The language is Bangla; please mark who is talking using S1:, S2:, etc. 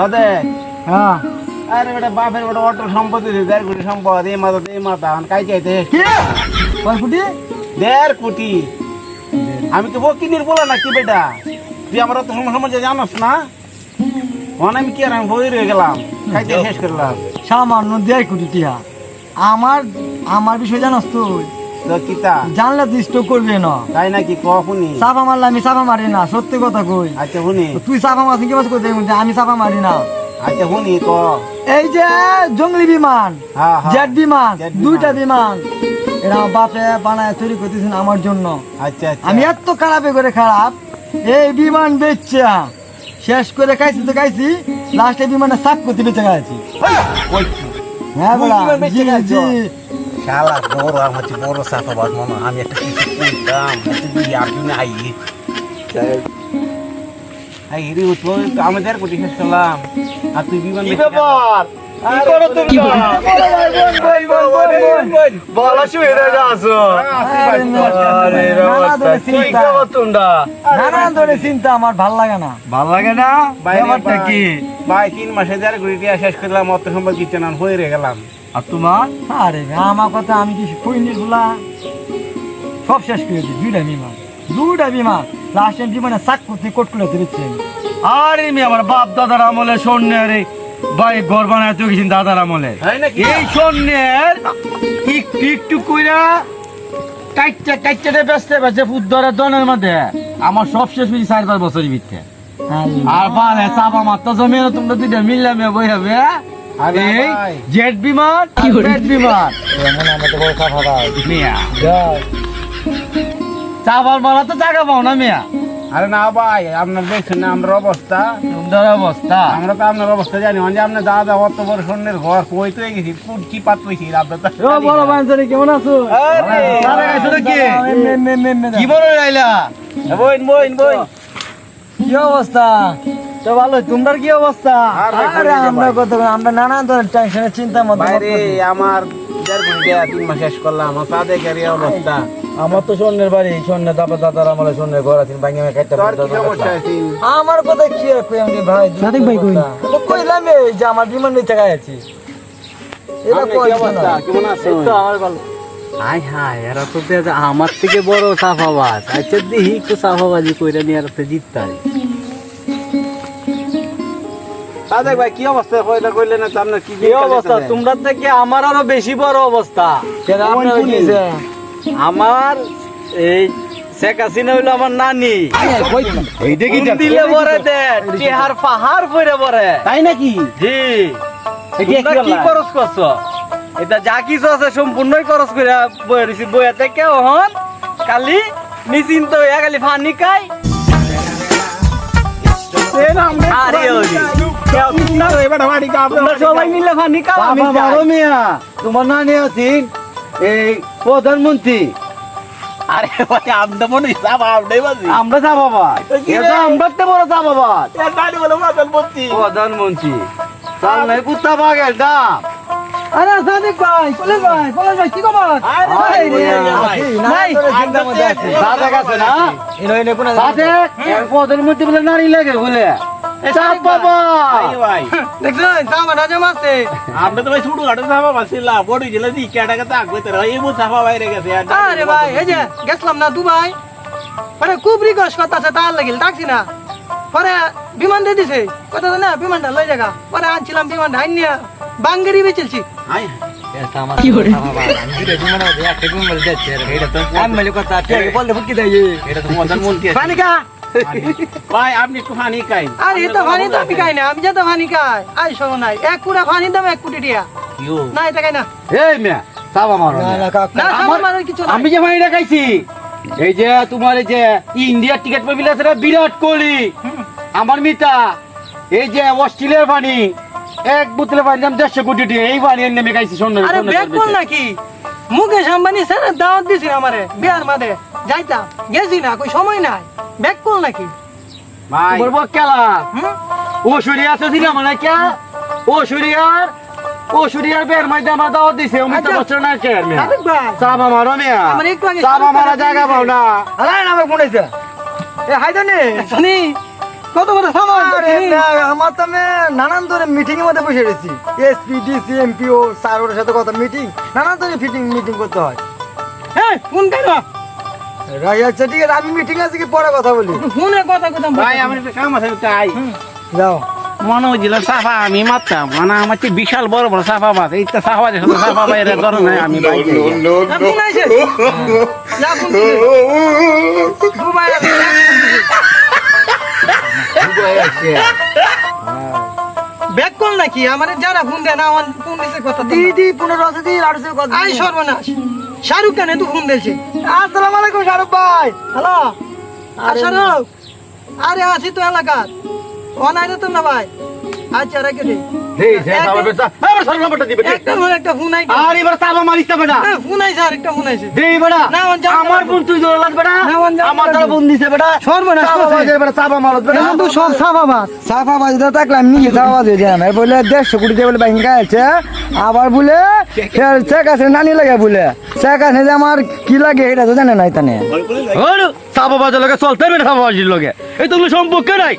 S1: হ্যাঁ।
S2: আরে বেটা বাপের বেটা অটো সম্পত্তি দিয়ে দেড় কোটি সম্পদ এই মাথা এই মাথা এখন কাই চাইতে
S1: কি? কয় কোটি?
S2: দেড় কোটি। আমি তো বকিনির বলা না কি বেটা? তুই আমার অত সময় সময় জানোস না? মানে আমি কি আর আমি বই রয়ে গেলাম? খাইতে শেষ করলাম?
S1: সামান্য দেড় কোটি টিয়া। আমার আমার বিষয় জানাস তুই?
S2: কিতা?
S1: জানলে তুই স্টোক না।
S2: তাই নাকি ক শুনি।
S1: চাপা মারলে আমি চাপা মারি না সত্যি কথা কই।
S2: আচ্ছা শুনি।
S1: তুই চাপা মারছিস কি বলছিস করতে আমি চাপা মারি না।
S2: আচ্ছা শুনি ক।
S1: এই যে জঙ্গলি বিমান
S2: হ্যাঁ হ্যাঁ
S1: জেট বিমান দুইটা বিমান। এরা বাপে বানায় তৈরি করতেছেন আমার জন্য।
S2: আচ্ছা
S1: আমি এত খারাপে করে খারাপ এই বিমান বেচছে শেষ করে খাইছি তো খাইছি লাস্টে বিমানে সাপ করতে বেঁচে
S2: ওই কি?
S1: হ্যাঁ বলা জি জি।
S2: শালা বড় আমার বড় আমি একটা কিছু তুই না আই আই রে আমাদের কোটি শেষ করলাম। আর তুই বিমান
S3: কি ব্যাপার?
S1: চিন্তা। ভালো লাগে না।
S3: ভালো লাগে না?
S2: ভাই।
S3: কি?
S2: ভাই তিন মাসে কোটি টাকা শেষ করলাম অত সম্পদ কিনতে না হয়ে রে গেলাম।
S3: আর তোমার?
S1: আরে আমার কথা আমি কি কইনি বলা? সব শেষ করে দিই দুইটা বিমান দুইটা বিমান। লাস্টে বিমানে সাক করতে কোট করে দিচ্ছে
S3: আরে আমি আমার বাপ দাদার আমলে স্বর্ণের এই বাড়ি ঘর বানায় তো গেছেন দাদার আমলে। এই স্বর্ণের একটু একটু কইরা কাইটটা কাইটটা বেচতে বেচে ফুদ্দরের দনের মধ্যে। আমার সব শেষ হয়েছে চার পাঁচ বছরের ভিতরে। আর পালে চাপা মাত্র জমি তোমরা দুইটা মিললে মে বই হবে
S2: আরে
S3: এই জেট বিমান জেট বিমান
S1: মনে আমাদের বড় সাফা ভাই
S3: মিয়া চাপার মারা তো জায়গা পাও না মিয়া
S2: আরে না ভাই আপনার দেখছেন না আমরা অবস্থা
S3: সুন্দর অবস্থা
S2: আমরা তো আপনার অবস্থা জানি যে আপনার দাদা অত বড় স্বর্ণের ঘর কই তো গেছি কোন কি পাত পেয়েছি আপনার
S1: ও বড় বাইনসারি কেমন আছো? এমনি, এমনি, এমনি, এমনি।
S3: কি বড় রাইলা
S2: বইন বইন বইন
S1: কি অবস্থা তো ভালো তোমরা কি অবস্থা?
S2: আরে
S1: আমরা কত আমরা নানান ধরনের টেনশনের চিন্তা পড়তেছি।
S2: আমার দেড় টাকা তিন মাস শেষ করলাম আমার সাদে অবস্থা।
S3: আমার তো স্বর্ণের বাড়ি স্বর্ণের দাদার স্বর্ণের ঘর আছে ভাঙে আমি
S2: আছে
S1: আমার কথা কি আর কই আমি ভাই সাদিক ভাই কই? তো কইলাম এই যে আমার বিমান আছি।
S2: আপনি
S1: কই
S2: অবস্থা? কেমন আছো?
S1: তো আমার ভালো।
S3: হাই হাই এরা তো আমার থেকে বড় সাফাবাজ আচ্ছা দেখি একটু সাফাবাজি কইরা নিয়ে আর তো জিততাই
S2: সাদেক ভাই কি অবস্থা? কইলা কইলে না আপনার কি
S3: অবস্থা? তোমরা থেকে আমার আরও বেশি বড় অবস্থা। আমার এই শেখ হাসিনা হইল আমার নানি। দিলে পরে টেহার পাহাড় পরে পরে
S2: তাই নাকি?
S3: জি।
S2: কি?
S3: খরচ করছ? এটা যা কিছু আছে সম্পূর্ণই খরচ করে বইয়া থেকে হন কালি নিশ্চিন্ত হইয়া খালি ফানি খাই আরে। তোমরা এই প্রধানমন্ত্রী
S2: আরে ভাই আমদা মনে হিসাব আমদাই বাজি
S3: আমরা যা বাবা এটা আমরা তো বড় যা বাবা
S2: এর বলে মাতাল
S3: প্রধানমন্ত্রী চাল নাই কুত্তা বাগের দাম
S1: আরে সাদিক ভাই কলে ভাই কলে ভাই কি খবর
S2: আরে
S3: ভাই,
S1: রে,
S3: ভাই,
S1: আছি,
S3: নাই,
S1: নানান ধরনের চিন্তার মধ্যে আছি।
S3: সাদেক আছে না
S1: এনে এনে কোন
S3: সাথে প্রধানমন্ত্রী বলে নারী লাগে বলে চাপ বাবা।
S2: আই ভাই।
S1: দেখছেন সামা রাজা
S2: আমরা তো ভাই ছোট খাটো সাফা বাসিলা বড় জেলা দি কেটাকে তো আগবে তোরা এই মু সাফা বাইরে গেছে আরে
S4: ভাই এই যে গেছিলাম না দুবাই পরে খুব রিকোয়েস্ট করতেছে তার লাগিল ডাকছি না। পরে বিমান দিয়ে দিছে কথা না বিমানটা লই জায়গা পরে আনছিলাম বিমানটা আইনিয়া বাঙ্গেরি বেচেলছি
S1: কথা বলতে ফুটকি দেয়।
S2: তো ভাই আপনি একটু পানি খাই
S4: আরে তো পানি তো আমি খাই না আমি যত পানি খাই। আই শোনো নাই এক কুড়া পানির দাম এক কোটি টিয়া। না এটা খাই না।
S3: এই মিয়া চাপ আমার
S1: না
S4: মানের কিছু
S3: আমি যে খাইছি এই যে তোমার এই যে ইন্ডিয়ার টিকিট পাবি আছে না, বিরাট কোহলি। আমার মিতা এই যে অস্ট্রেলিয়ার পানি এক বোতলে পানি দাম দেড়শো কোটি টাকা এই পানি এনে নেমে খাইছি স্বর্ণ
S4: আরে ব্যাগ বল নাকি? মুকেশ আম্বানি স্যার দাওয়াত দিছিল আমারে বিয়ার মাদে যাইতাম গেছি না কই সময় নাই। ব্যাগ কল নাকি?
S2: ভাই
S3: বলব
S4: হুম?
S3: ও সুরিয়া আছে ছিল মানে কে ও সুরিয়ার ও সুরিয়ার বের মধ্যে আমার দাওয়াত দিছে
S4: আচ্ছা।
S3: বচ্চন না কে আমার মিয়া।
S4: একটু আগে
S3: চাপ
S4: সাদিক
S3: জায়গা পাও না।
S1: আরে আমার ফোন আইছে এ হাই
S4: শুনি কত সাবাস
S1: আমার তো আমি নানান ধরনের মিটিং এর মধ্যে বসে রয়েছি। এসপি ডিসি এমপিও স্যারের সাথে কথা মিটিং নানান ধরনের ফিটিং মিটিং করতে হয়।
S4: হ্যাঁ ফোন কেন?
S1: রাই আচ্ছা ঠিক আছে আমি মিটিং আছে কি পরে কথা বলি?
S4: ফোনে কথা কথা
S2: ভাই আমার একটা কাম আছে তাই
S1: যাও।
S2: মনে হয়েছিল সাফা আমি মারতাম। মানে আমার বিশাল বড় বড় সাফা মাছ। এই তো সাফা সাফা বাইরে ধরে নাই আমি বাইরে
S4: ফোন আইছে যা ফোন দুবাই আছে। ব্যাক কল নাকি? আমার যারা ফোন দেয় না আমার ফোন দিছে কথা।
S1: দি দি পনেরো আছে দি আর সে কথা
S4: আই সর্বনাশ। শাহরুখ খান তুই ফোন দিয়েছে।
S1: আসসালামু আলাইকুম শাহরুখ ভাই।
S4: হ্যালো? আর শাহরুখ? আরে আছি তো এলাকার। অনাইরে তো না ভাই। আচ্ছা রেখে
S3: দেই
S4: আমার।
S3: বোন তুই দৌড়াস বেটা।
S4: আমার জানতে
S3: দ্বারা বোন দিছে বেটা।
S4: সর্বনাশ
S3: চাপা মারত বেটা
S4: তো সব
S1: থাকলাম বলে দেড়শো কোটি দিয়ে বলে আছে। আবার বলে চেক আছে নানি লাগে বলে। চেক আছে যে আমার কি লাগে এটা তো নাই তানে
S3: চাপা বাজার লগে চলতে বেটা চাপা বাজির লগে। এই তো সম্পর্ক নাই।